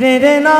রে রে না।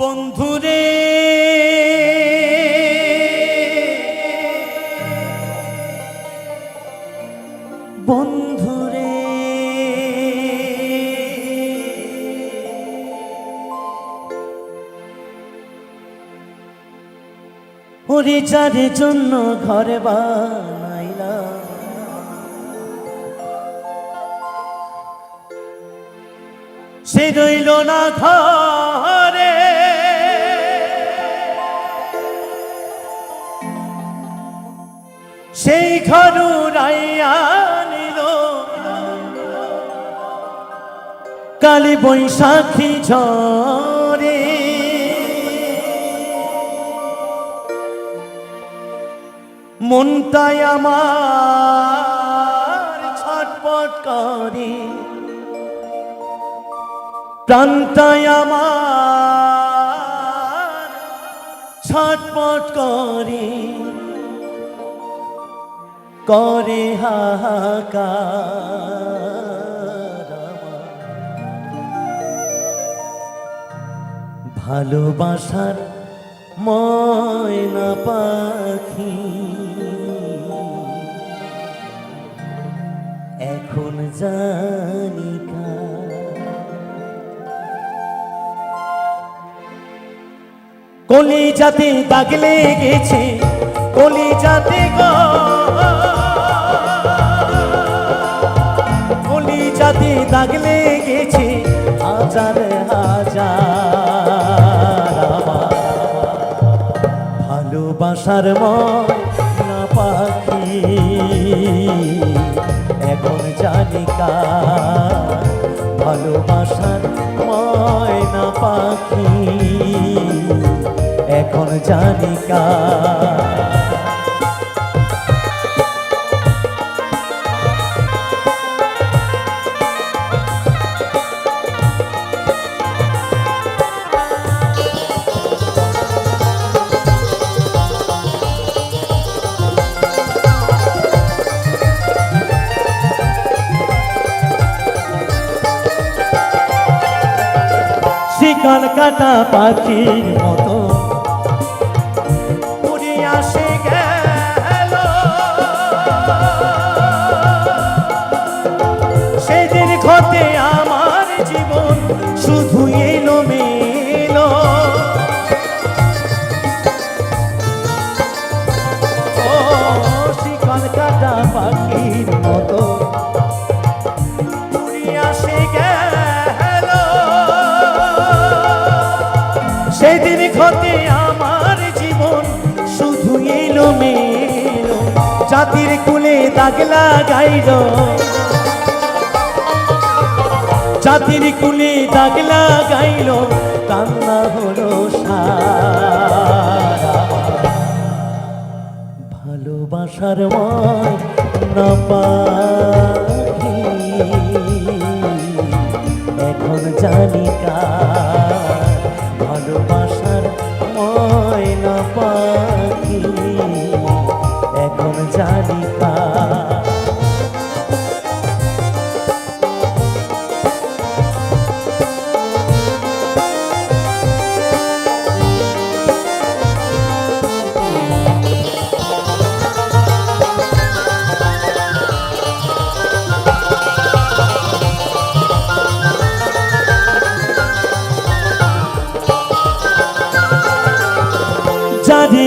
বন্ধুরে ওরে জন্য ঘরে বানাইলাম। সে রইল না ঘরে। সেই ঘর রাইয়া কালী বৈশাখী ঝরে মনটাই আমার ছটপট করে। প্রাণটাই আমার ছটপট করে। করে হাহাকার। ভালোবাসার ময়না পাখি। এখন জানি। কলি যাতে দাগ লেগেছে কলি গো কলি যাতে দাগ লেগেছে, হাজার হাজার ভালোবাসার ময়না কার ভালোবাসার ময়না পাখি এখন জানি শিকার কাটা পাখির মতো। সেদিন ঘটে আমার জীবন শুধু সেদিন ঘটে আমার জীবন, শুধু এলো মেলো জাতির কুলে দাগ লাগাইল। জাতির কুলে দাগ লাগাইল, কান্না হলো সারা। ভালোবাসার ময় না পাখি, এখন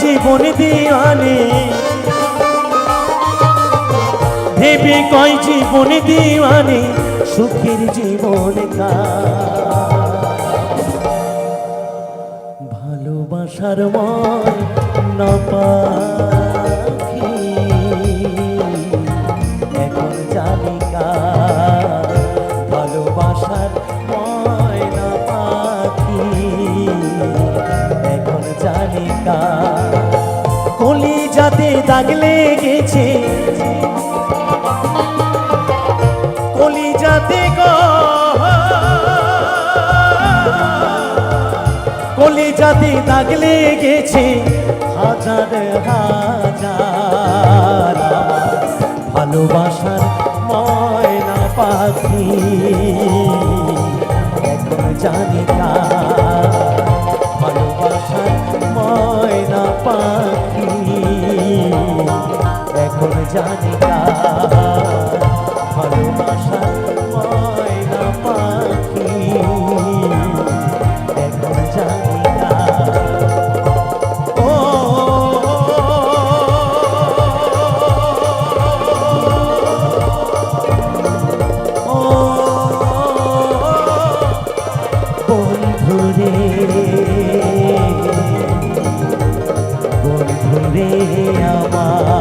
জীবন দিওয়ানে ভেবে কয় জীবন দিওয়ানে সুখের জীবন ভালোবাসার ময় না পাখি এখন জানি দাগ লেগেছে। কলি যাতে গো কলি যাতে দাগ লেগেছে। হাজার হাজার ভালোবাসার ময়না পাখি। জানি কার ভালোবাসার ময়না পাখি। জানি কার ভালোবাসার ময়না পাখি এখন জানি ও ও বন্ধুরে বন্ধুরে আমার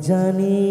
জানি